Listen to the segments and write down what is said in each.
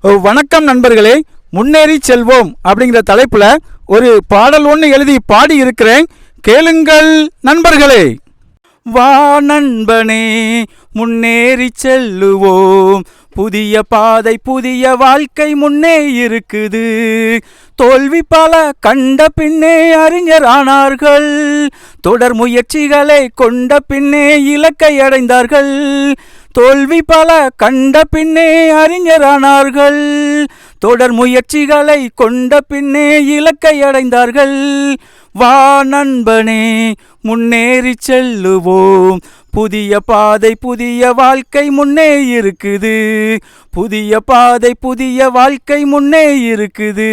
வணக்கம் நண்பர்களே முன்னேறி செல்வோம் அப்படிங்கிற தலைப்பில் ஒரு பாடல் ஒன்று எழுதி பாடி இருக்கிறேன் கேளுங்கள் நண்பர்களே. வா நண்பனே முன்னேறி செல்லுவோம். புதிய பாதை புதிய வாழ்க்கை முன்னே இருக்குது. தோல்வி பல கண்ட பின்னே அறிஞர் ஆனார்கள். தொடர் முயற்சிகளை கொண்ட பின்னே இலக்கை அடைந்தார்கள். தோல்வி பல கண்ட பின்னே அறிஞரானார்கள். தொடர் முயற்சிகளை கொண்ட பின்னே இலக்கை அடைந்தார்கள். வா நண்பனே முன்னேறி செல்லுவோம். புதிய பாதை புதிய வாழ்க்கை முன்னே இருக்குது. புதிய பாதை புதிய வாழ்க்கை முன்னே இருக்குது.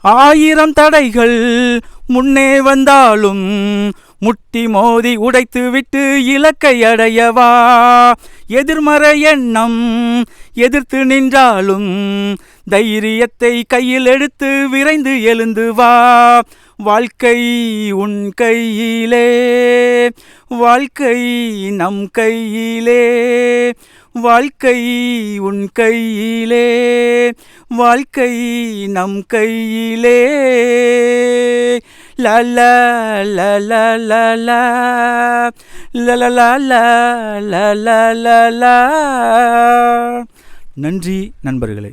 ஆயிரம் தடைகள் முன்னே வந்தாலும் முட்டி மோதி உடைத்து விட்டு இலக்கை அடையவா? எதிர்மறை எண்ணம் எதிர்த்து நின்றாலும் தைரியத்தை கையில் எடுத்து விரைந்து எழுந்து வா. வாழ்க்கை உன் கையிலே வாழ்க்கை நம் கையிலே வாழ்க்கை உன் கையிலே வாழ்க்கை நம் கையிலே. லா லா லா லா லா லா லா லா லா லா லா லா லா லா நன்றி நண்பர்களே.